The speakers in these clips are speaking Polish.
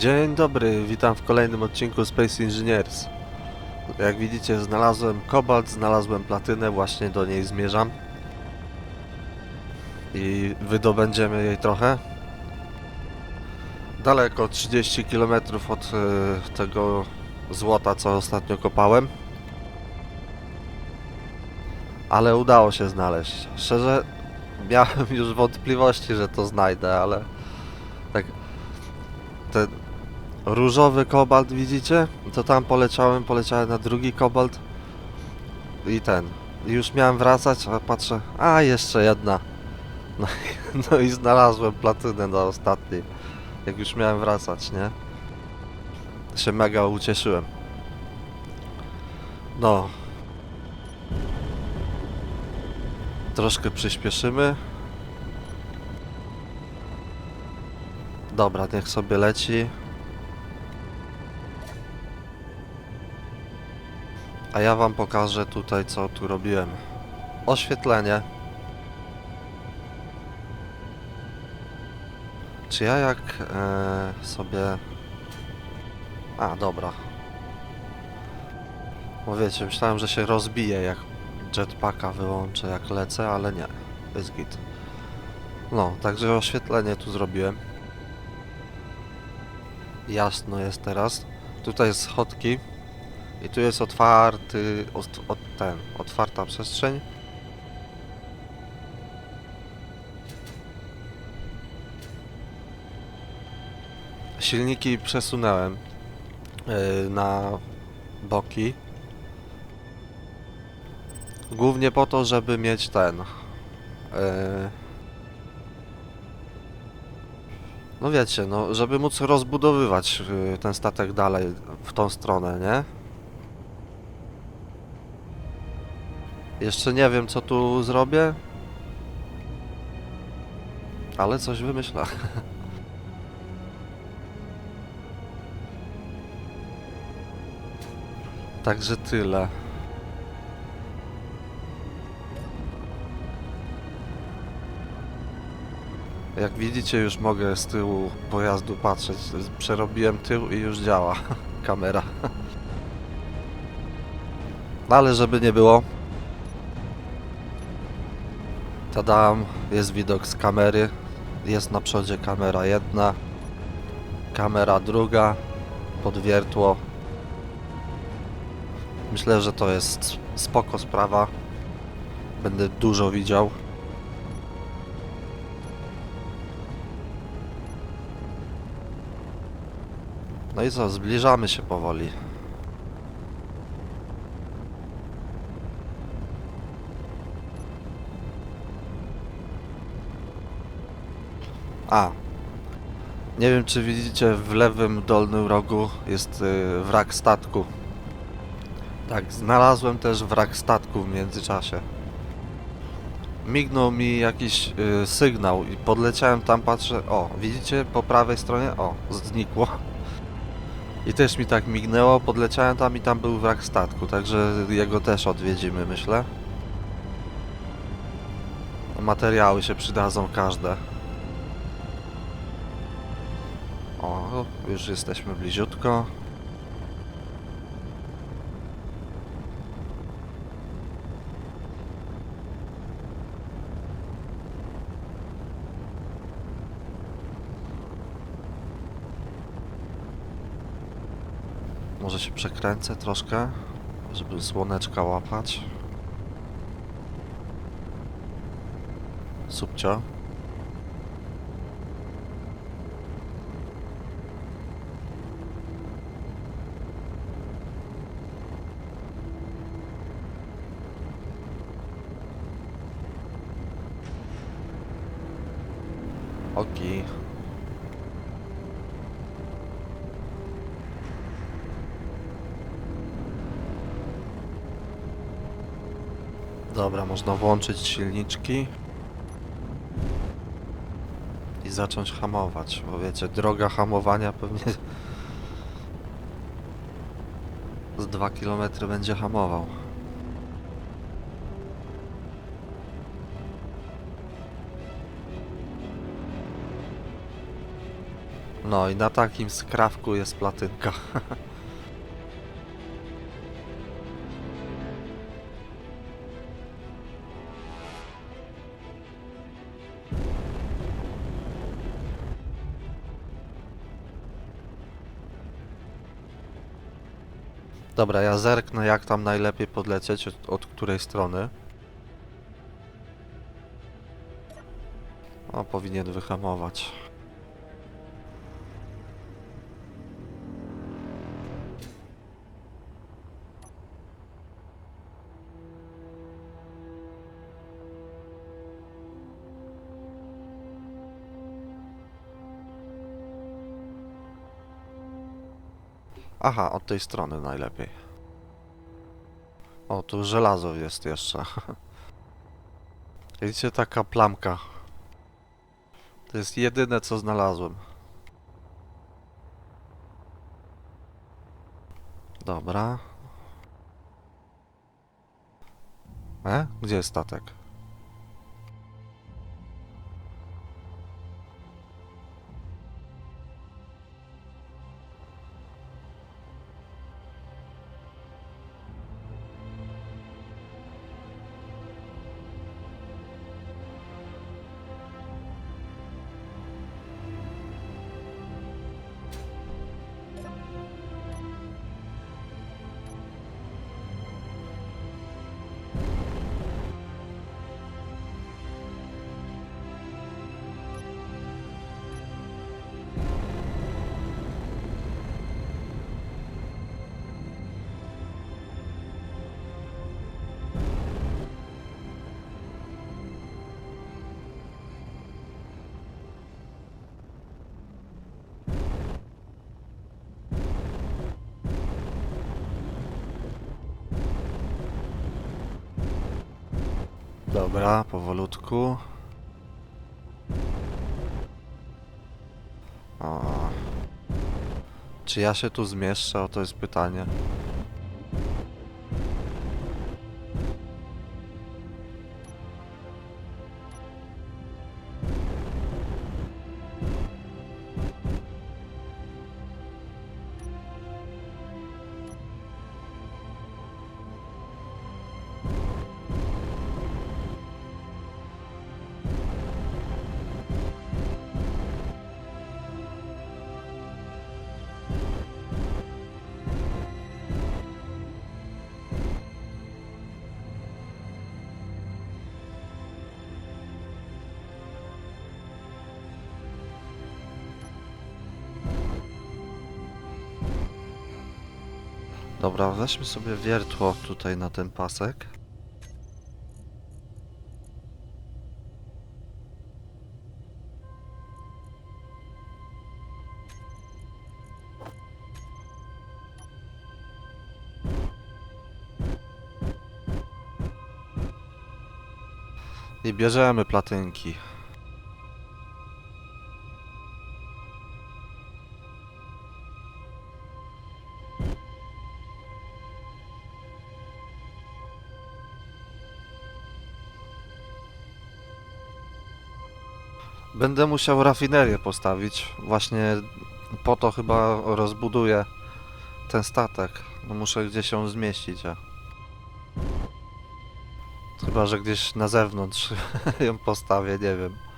Dzień dobry, witam w kolejnym odcinku Space Engineers. Jak widzicie znalazłem kobalt, znalazłem platynę, właśnie do niej zmierzam. I wydobędziemy jej trochę. Daleko, 30 km od e, tego złota, co ostatnio kopałem. Ale udało się znaleźć. Szczerze, miałem już wątpliwości, że to znajdę, ale tak ten różowy kobalt widzicie? To tam poleciałem, poleciałem na drugi kobalt i ten. Już miałem wracać, a patrzę, a jeszcze jedna. No no i znalazłem platynę na ostatniej. Jak już miałem wracać, nie? Się mega ucieszyłem. No. Troszkę przyspieszymy. Dobra, niech sobie leci. Ja wam pokażę tutaj, co tu robiłem. Oświetlenie. Czy ja jak e, sobie... A, dobra. Bo wiecie, myślałem, że się rozbije, jak jetpacka wyłączę, jak lecę, ale nie. Jest git. No, także oświetlenie tu zrobiłem. Jasno jest teraz. Tutaj jest schodki. I tu jest otwarty, ot, ot, ten, otwarta przestrzeń. Silniki przesunąłem yy, na boki. Głównie po to, żeby mieć ten. Yy, no wiecie, no, żeby móc rozbudowywać yy, ten statek dalej w tą stronę, nie? Jeszcze nie wiem, co tu zrobię. Ale coś wymyślę. Także tyle. Jak widzicie, już mogę z tyłu pojazdu patrzeć. Przerobiłem tył i już działa kamera. Ale żeby nie było, Tadam, jest widok z kamery. Jest na przodzie kamera jedna, kamera druga, podwiertło. Myślę, że to jest spoko sprawa. Będę dużo widział. No i co, zbliżamy się powoli. A. Nie wiem, czy widzicie w lewym dolnym rogu jest y, wrak statku. Tak, znalazłem też wrak statku w międzyczasie. Mignął mi jakiś y, sygnał i podleciałem tam, patrzę, o, widzicie po prawej stronie? O, znikło. I też mi tak mignęło, podleciałem tam i tam był wrak statku, także jego też odwiedzimy, myślę. Materiały się przydadzą każde. O, już jesteśmy bliziutko. Może się przekręcę troszkę, żeby słoneczka łapać. Subcio. Dobra, można włączyć silniczki i zacząć hamować, bo wiecie, droga hamowania pewnie z 2 km będzie hamował. No i na takim skrawku jest platynka. Dobra, ja zerknę jak tam najlepiej podlecieć, od, od której strony. O, powinien wyhamować. Aha, od tej strony najlepiej. O, tu żelazo jest jeszcze. Widzicie, taka plamka. To jest jedyne, co znalazłem. Dobra. E? Gdzie jest statek? Dobra, powolutku. O. Czy ja się tu zmieszczę? O, to jest pytanie. Dobra, weźmy sobie wiertło tutaj na ten pasek. I bierzemy platynki. Będę musiał rafinerię postawić. Właśnie po to chyba rozbuduję ten statek. No muszę gdzieś ją zmieścić, a... Chyba, że gdzieś na zewnątrz ją postawię, nie wiem.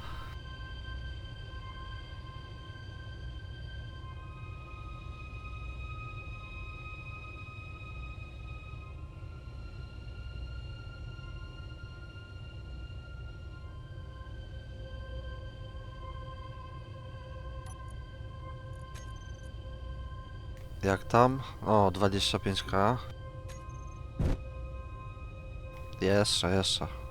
Jak tam? O, 25k. Jeszcze, jeszcze.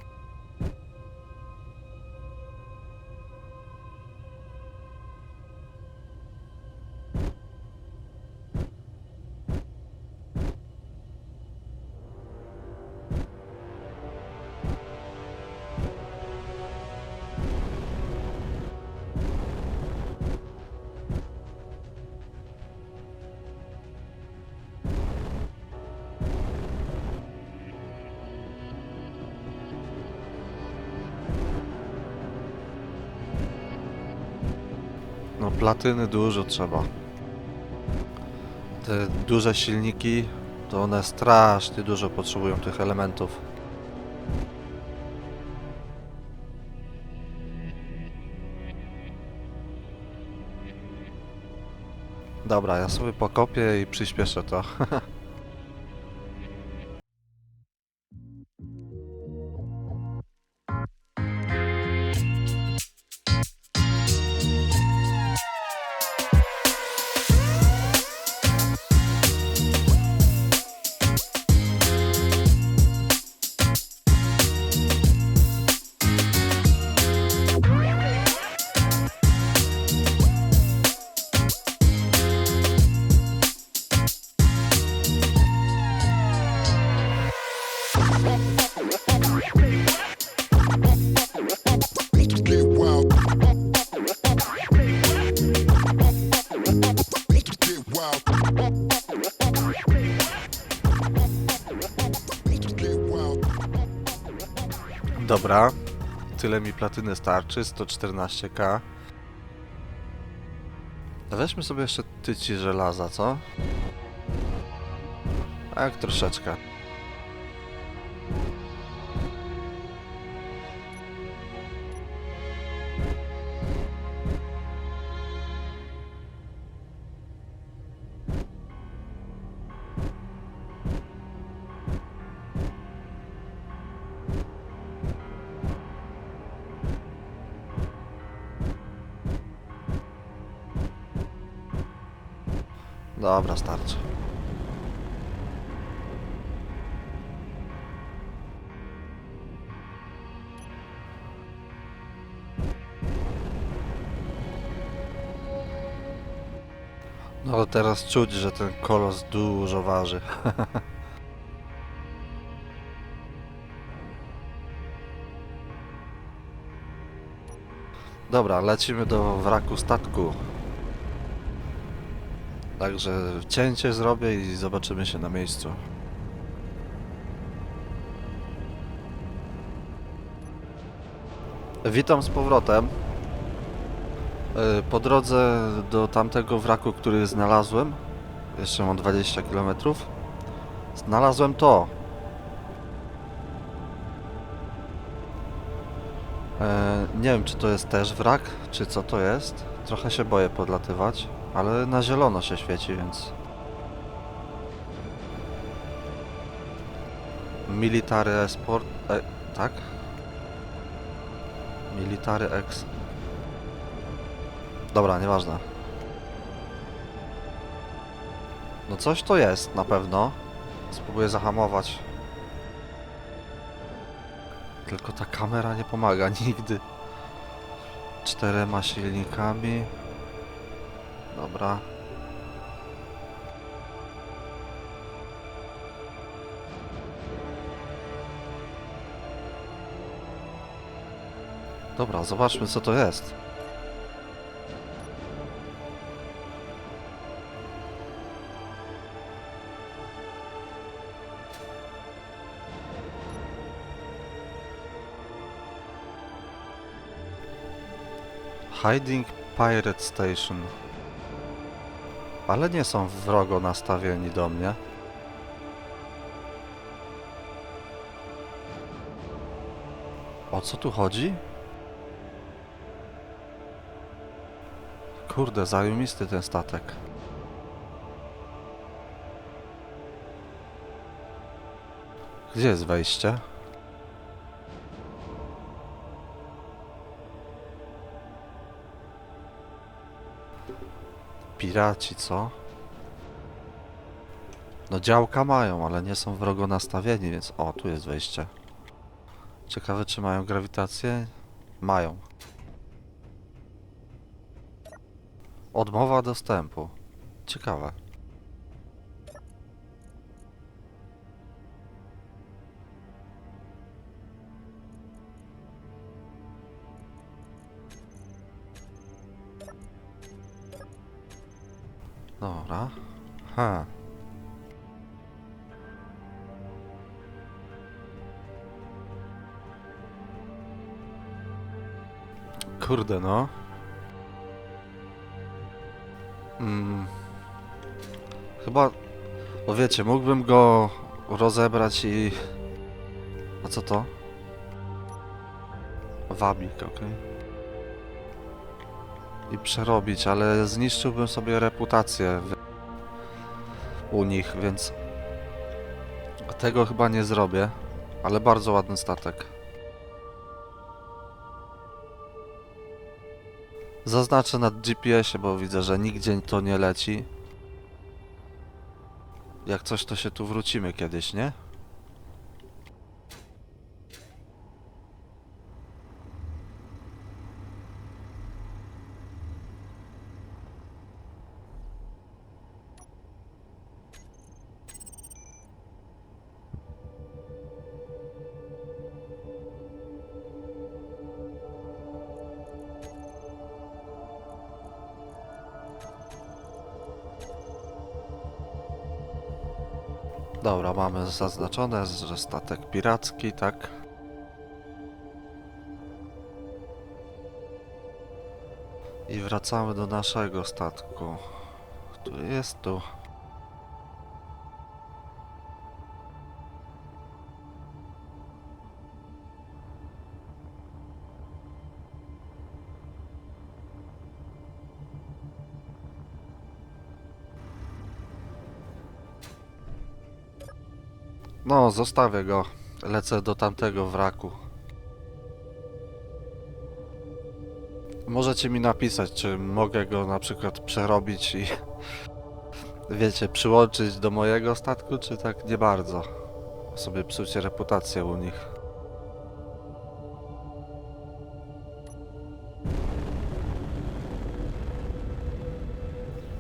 Platyny dużo trzeba. Te duże silniki, to one strasznie dużo potrzebują tych elementów. Dobra, ja sobie pokopię i przyspieszę to. tyle mi platyny starczy, 114k. Weźmy sobie jeszcze tyci żelaza, co? Tak, troszeczkę. Dobra, starczy. No teraz czuć, że ten kolos dużo waży. Dobra, lecimy do wraku statku. Także cięcie zrobię i zobaczymy się na miejscu. Witam z powrotem. Y, Po drodze do tamtego wraku, który znalazłem, jeszcze mam 20 km, znalazłem to. E, Nie wiem, czy to jest też wrak, czy co to jest. Trochę się boję podlatywać, ale na zielono się świeci, więc... Military Export... E, tak? Military Ex... Dobra, nieważne. No coś to jest, na pewno. Spróbuję zahamować. Tylko ta kamera nie pomaga nigdy. Czterema silnikami. Dobra. Dobra, zobaczmy co to jest. Hiding Pirate Station. Ale nie są wrogo nastawieni do mnie. O co tu chodzi? Kurde, zajumisty ten statek. Gdzie jest wejście? Piraci, co? No działka mają, ale nie są wrogo nastawieni, więc... O, tu jest wejście. Ciekawe, czy mają grawitację? Mają. Odmowa dostępu. Ciekawe. Kurde no. Mm. Chyba, bo wiecie, mógłbym go rozebrać i... A co to? Wabik, okej. I przerobić, ale zniszczyłbym sobie reputację u nich, więc... Tego chyba nie zrobię, ale bardzo ładny statek. Zaznaczę na GPS-ie, bo widzę, że nigdzie to nie leci. Jak coś, to się tu wrócimy kiedyś, nie? Dobra, mamy zaznaczone, że statek piracki, tak? I wracamy do naszego statku. Tu jest tu. No, zostawię go. Lecę do tamtego wraku. Możecie mi napisać, czy mogę go na przykład przerobić i wiecie, przyłączyć do mojego statku, czy tak nie bardzo. Sobie psucie reputację u nich.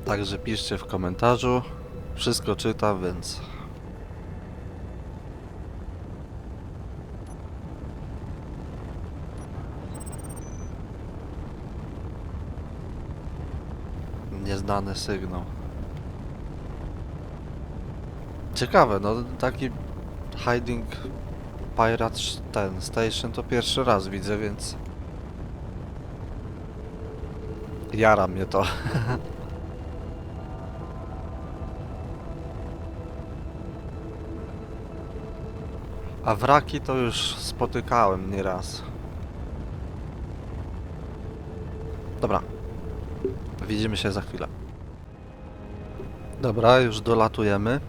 Także piszcie w komentarzu. Wszystko czytam, więc Nieznany sygnał. Ciekawe, no taki hiding pirate ten station to pierwszy raz widzę, więc jara mnie to. A wraki to już spotykałem nieraz. Dobra, Widzimy się za chwilę. Dobra, już dolatujemy.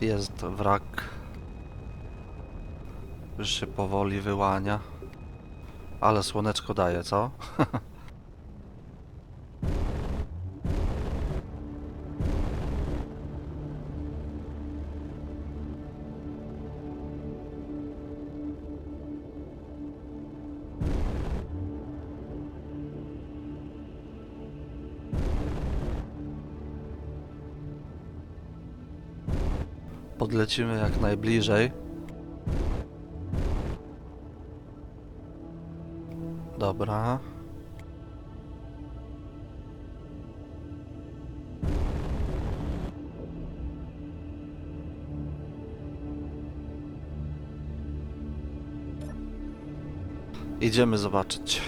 Jest wrak. Już się powoli wyłania. Ale słoneczko daje, co? Podlecimy jak najbliżej. Dobra. Idziemy zobaczyć.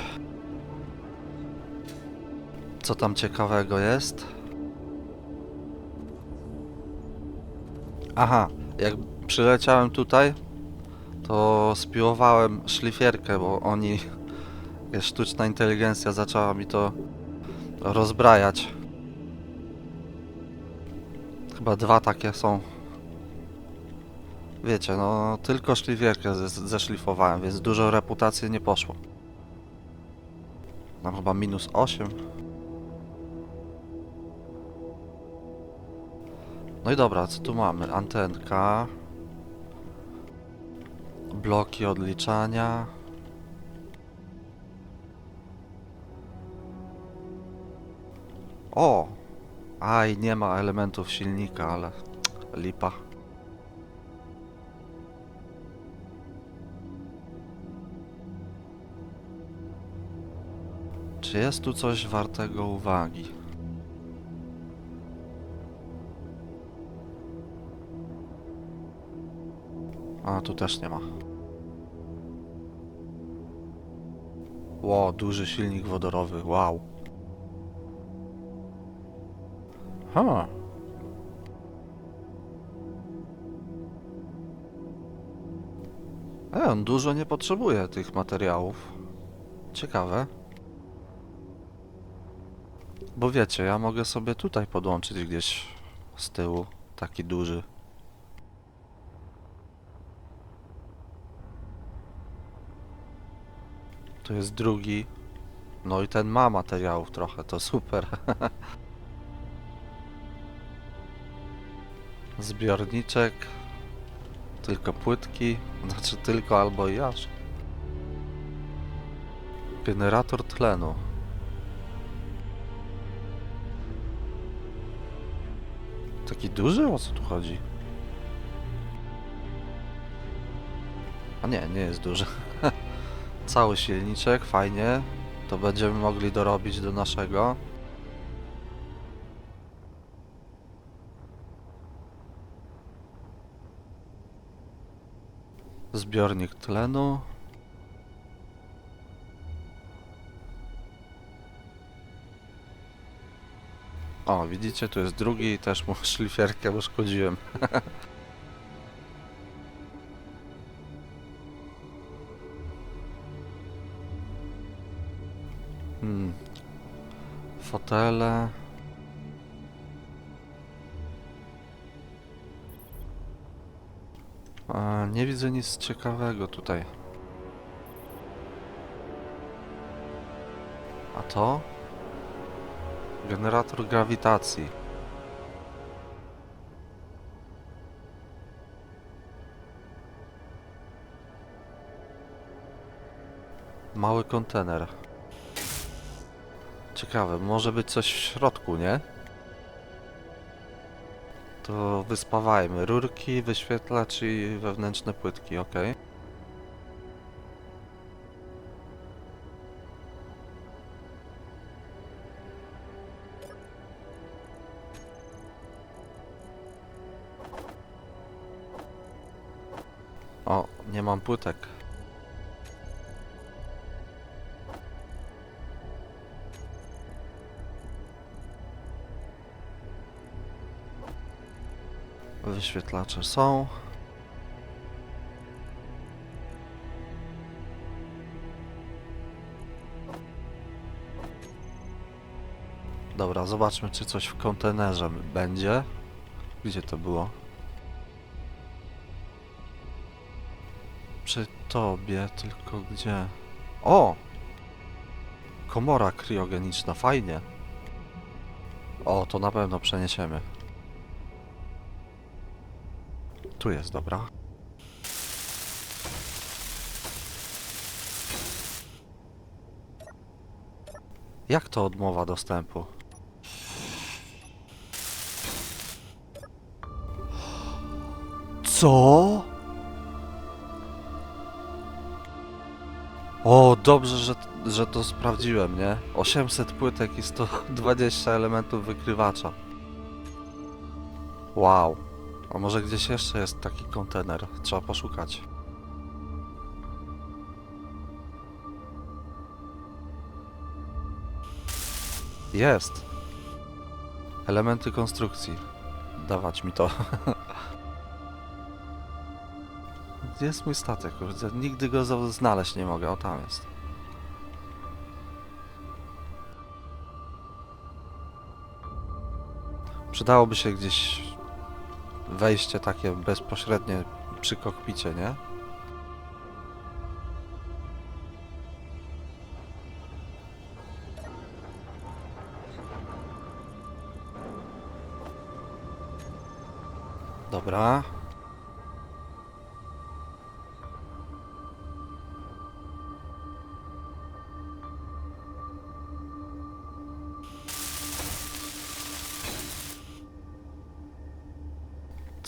Co tam ciekawego jest? Aha, jak przyleciałem tutaj, to spiłowałem szlifierkę, bo oni, sztuczna inteligencja zaczęła mi to rozbrajać. Chyba dwa takie są. Wiecie, no tylko szlifierkę ze- zeszlifowałem, więc dużo reputacji nie poszło. Mam chyba minus 8. No i dobra, co tu mamy? Antenka. Bloki odliczania. O! Aj, nie ma elementów silnika, ale lipa. Czy jest tu coś wartego uwagi? A, tu też nie ma. Ło, duży silnik wodorowy, wow. Ha. E, on dużo nie potrzebuje tych materiałów. Ciekawe. Bo wiecie, ja mogę sobie tutaj podłączyć gdzieś z tyłu taki duży. Tu jest drugi. No i ten ma materiałów trochę, to super. Zbiorniczek. Tylko płytki. Znaczy tylko albo i aż. Generator tlenu. Taki duży? O co tu chodzi? A nie, nie jest duży. Cały silniczek, fajnie. To będziemy mogli dorobić do naszego. Zbiornik tlenu. O, widzicie, tu jest drugi też mu szlifierkę uszkodziłem. Hmm. Fotele. A, nie widzę nic ciekawego tutaj. A to? Generator grawitacji. Mały kontener. Ciekawe, może być coś w środku, nie? To wyspawajmy. Rurki, wyświetlacz i wewnętrzne płytki, ok. O, nie mam płytek. Wyświetlacze są. Dobra, zobaczmy czy coś w kontenerze będzie. Gdzie to było? Przy tobie, tylko gdzie? O! Komora kriogeniczna, fajnie. O, to na pewno przeniesiemy. Tu jest, dobra. Jak to odmowa dostępu? Co? O, dobrze, że, że to sprawdziłem, nie? 800 płytek i 120 elementów wykrywacza. Wow. A może gdzieś jeszcze jest taki kontener? Trzeba poszukać. Jest. Elementy konstrukcji. Dawać mi to. Gdzie jest mój statek? Kurde, Nigdy go znaleźć nie mogę. O, tam jest. Przydałoby się gdzieś wejście takie bezpośrednie przy kokpicie, nie? Dobra.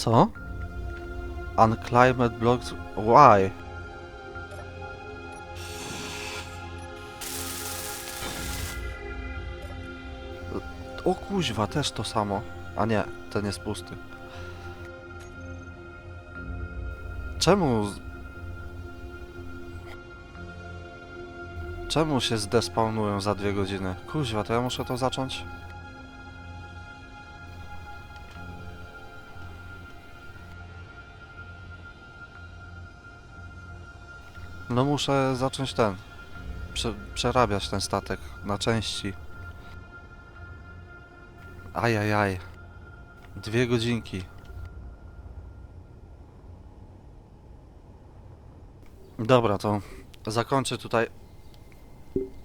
Co? Unclimbed blocks. Why? O kuźwa, też to samo. A nie, ten jest pusty. Czemu... Czemu się zdespawnują za dwie godziny? Kuźwa, to ja muszę to zacząć? No muszę zacząć ten... Prze przerabiać ten statek na części. Ajajaj. Dwie godzinki. Dobra, to zakończę tutaj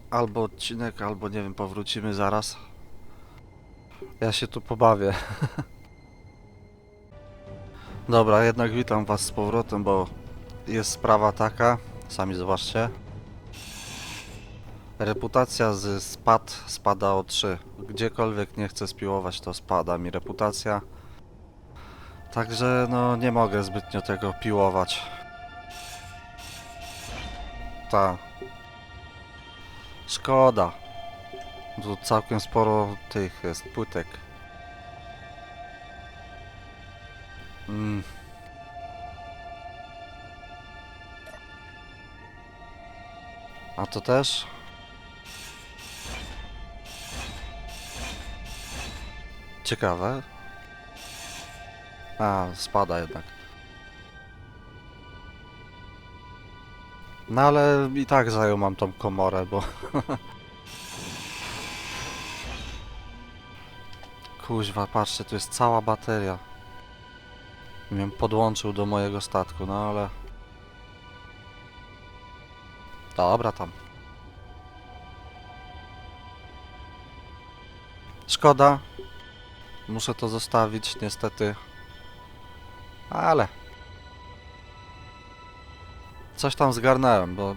albo odcinek, albo nie wiem, powrócimy zaraz. Ja się tu pobawię. Dobra, jednak witam was z powrotem, bo jest sprawa taka, sami zobaczcie. Reputacja z spad spada o 3. Gdziekolwiek nie chcę spiłować, to spada mi reputacja. Także no nie mogę zbytnio tego piłować. Ta. Szkoda. Tu całkiem sporo tych jest płytek. Mm. A to też? Ciekawe. A, spada jednak. No ale i tak zajął mam tą komorę, bo... Kuźwa, patrzcie, tu jest cała bateria. Bym podłączył do mojego statku, no ale... Dobra tam. Szkoda. Muszę to zostawić, niestety. Ale... Coś tam zgarnąłem, bo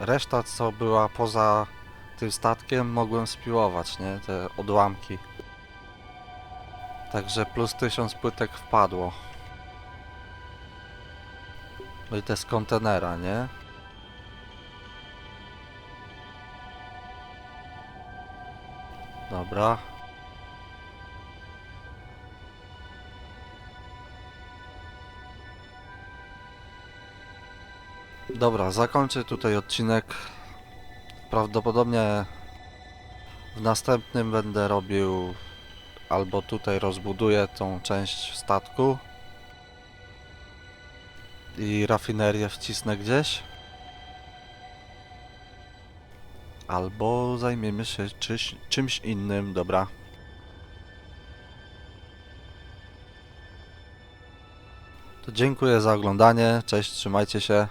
reszta co była poza tym statkiem mogłem spiłować, nie? Te odłamki. Także plus 1000 płytek wpadło. No i te z kontenera, nie? Dobra. Dobra, zakończę tutaj odcinek. Prawdopodobnie w następnym będę robił albo tutaj rozbuduję tą część statku i rafinerię wcisnę gdzieś. Albo zajmiemy się czyś, czymś innym, dobra. To dziękuję za oglądanie, cześć, trzymajcie się.